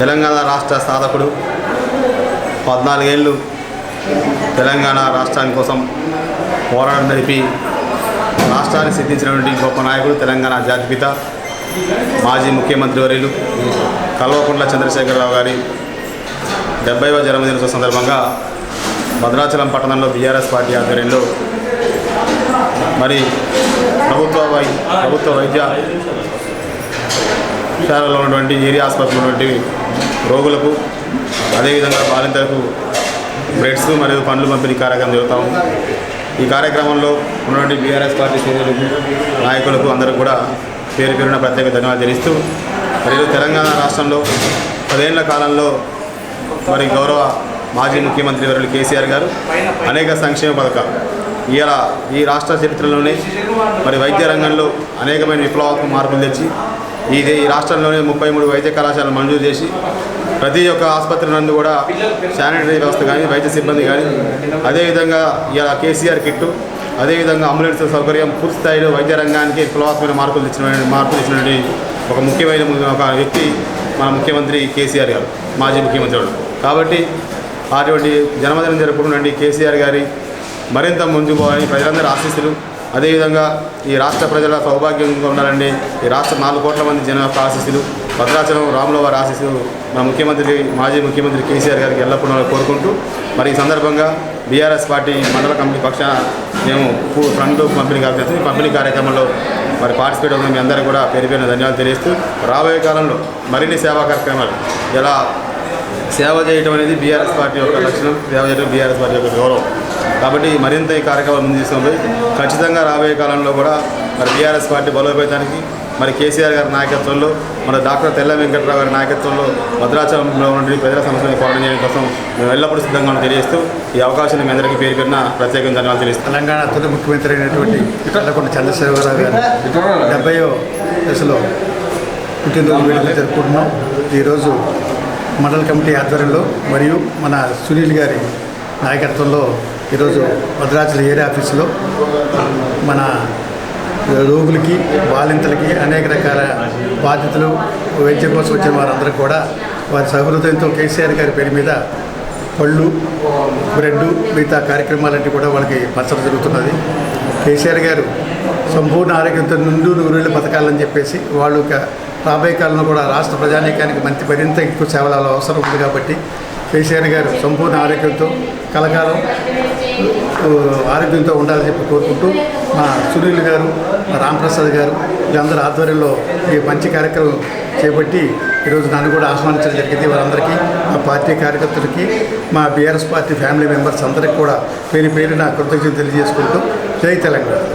తెలంగాణ రాష్ట్ర సాధకుడు పద్నాలుగేళ్ళు తెలంగాణ రాష్ట్రాని కోసం పోరాటం జరిపి రాష్ట్రాన్ని సిద్ధించినటువంటి గొప్ప నాయకుడు తెలంగాణ జాతిపిత మాజీ ముఖ్యమంత్రి వర్యులు కల్వకుంట్ల చంద్రశేఖరరావు గారి డెబ్బైవ జన్మదినోత్సవ సందర్భంగా భద్రాచలం పట్టణంలో బీఆర్ఎస్ పార్టీ ఆధ్వర్యంలో మరి ప్రభుత్వ వై ప్రభుత్వ వైద్య శాలలో ఉన్నటువంటి ఏరియా ఆసుపత్రిలో ఉన్నటువంటి రోగులకు అదేవిధంగా బాలింతలకు బ్రెడ్స్ మరియు పండ్లు పంపిణీ కార్యక్రమం జరుగుతాము ఈ కార్యక్రమంలో ఉన్నటువంటి బీఆర్ఎస్ పార్టీ సీనియర్లకు నాయకులకు అందరూ కూడా పేరు పేరున ప్రత్యేక ధన్యవాదాలు తెలుస్తూ మరియు తెలంగాణ రాష్ట్రంలో పదేళ్ళ కాలంలో మరి గౌరవ మాజీ ముఖ్యమంత్రి వర్యులు కేసీఆర్ గారు అనేక సంక్షేమ పథకాలు ఇలా ఈ రాష్ట్ర చరిత్రలోనే మరి వైద్య రంగంలో అనేకమైన విప్లవాత్మక మార్పులు తెచ్చి ఇది ఈ రాష్ట్రంలోనే ముప్పై మూడు వైద్య కళాశాలలు మంజూరు చేసి ప్రతి ఒక్క ఆసుపత్రి నందు కూడా శానిటరీ వ్యవస్థ కానీ వైద్య సిబ్బంది కానీ అదేవిధంగా ఇలా కేసీఆర్ కిట్టు అదేవిధంగా అంబులెన్స్ సౌకర్యం పూర్తి స్థాయిలో వైద్య రంగానికి విప్లవాత్మక మార్పులు తెచ్చిన మార్పులు ఇచ్చినటువంటి ఒక ముఖ్యమైన ఒక వ్యక్తి మన ముఖ్యమంత్రి కేసీఆర్ గారు మాజీ ముఖ్యమంత్రి గారు. కాబట్టి అటువంటి జన్మదినం జరుపుకున్నటువంటి కేసీఆర్ గారి మరింత ముందుకు పోవాలని ప్రజలందరూ ఆశీస్సులు అదేవిధంగా ఈ రాష్ట్ర ప్రజల సౌభాగ్యంగా ఉండాలండి. ఈ రాష్ట్ర నాలుగు కోట్ల మంది జన యొక్క ఆశీస్సులు భద్రాచలం రాముల వారి ఆశీస్సులు మన ముఖ్యమంత్రి మాజీ ముఖ్యమంత్రి కేసీఆర్ గారికి ఎల్లప్పుడూ కోరుకుంటూ మరి ఈ సందర్భంగా బీఆర్ఎస్ పార్టీ మండల కమిటీ పక్షాన మేము పూ- ఫ్రంట్ పంపిణీ కార్యక్రమం ఈ పంపిణీ కార్యక్రమంలో మరి పార్టిసిపేట్ అవుతున్న మీ అందరికీ కూడా పేరు పేరున ధన్యవాదాలు తెలియజేస్తూ రాబోయే కాలంలో మరిన్ని సేవా కార్యక్రమాలు ఎలా సేవ చేయటం అనేది బీఆర్ఎస్ పార్టీ యొక్క లక్షణం సేవ చేయడం బీఆర్ఎస్ పార్టీ యొక్క గౌరవం. కాబట్టి మరింత ఈ కార్యక్రమం ముందు తీసుకుని ఖచ్చితంగా రాబోయే కాలంలో కూడా మరి బీఆర్ఎస్ పార్టీ బలోపేతానికి మరి కేసీఆర్ గారి నాయకత్వంలో మన డాక్టర్ తెల్ల వెంకట్రావు గారి నాయకత్వంలో భద్రాచలంలో ఉండి ప్రజల సమస్యలను పోరాటం చేయడం కోసం మేము ఎల్లప్పుడూ సిద్ధంగా తెలియజేస్తూ ఈ అవకాశాన్ని మీ అందరికీ పేరు పేరున ప్రత్యేకంగా ధన్యవాదాలు తెలియజేస్తాను తెలంగాణ తొలి ముఖ్యమంత్రి అయినటువంటి కల్లకొండ చంద్రశేఖరరావు గారు డెబ్బయో దశలో పుట్టినరోజు వేడుకలు జరుపుకుంటున్నాం. ఈరోజు మండల కమిటీ ఆధ్వర్యంలో మరియు మన సునీల్ గారి నాయకత్వంలో ఈరోజు భద్రాచల ఏరియా ఆఫీసులో మన రోగులకి బాలింతలకి అనేక రకాల బాధ్యతలు వైద్యం కోసం వచ్చిన వారందరూ కూడా వారి సహృదయంతో కేసీఆర్ గారి పేరు మీద పళ్ళు బ్రెడ్ మిగతా కార్యక్రమాలన్నీ కూడా వాళ్ళకి పంచడం జరుగుతున్నది. కేసీఆర్ గారు సంపూర్ణ ఆరోగ్యంతో నుండు నూరేళ్ళు బతకాలని చెప్పేసి వాళ్ళు రాబోయే కాలంలో కూడా రాష్ట్ర ప్రజానీకానికి మంచి మరింత ఎక్కువ సేవల అవసరం ఉంది కాబట్టి కేసీఆర్ గారు సంపూర్ణ ఆరోగ్యంతో కలకాలం ఆరోగ్యంతో ఉండాలని చెప్పి కోరుకుంటూ మా సునీల్ గారు మా రాంప్రసాద్ గారు వీళ్ళందరూ ఆధ్వర్యంలో ఈ మంచి కార్యక్రమం చేపట్టి ఈరోజు నన్ను కూడా ఆహ్వానించడం జరిగింది. వారందరికీ మా పార్టీ కార్యకర్తలకి మా బీఆర్ఎస్ పార్టీ ఫ్యామిలీ మెంబర్స్ అందరికీ కూడా పేరు పేరున కృతజ్ఞతలు తెలియజేసుకుంటూ జై తెలంగాణ.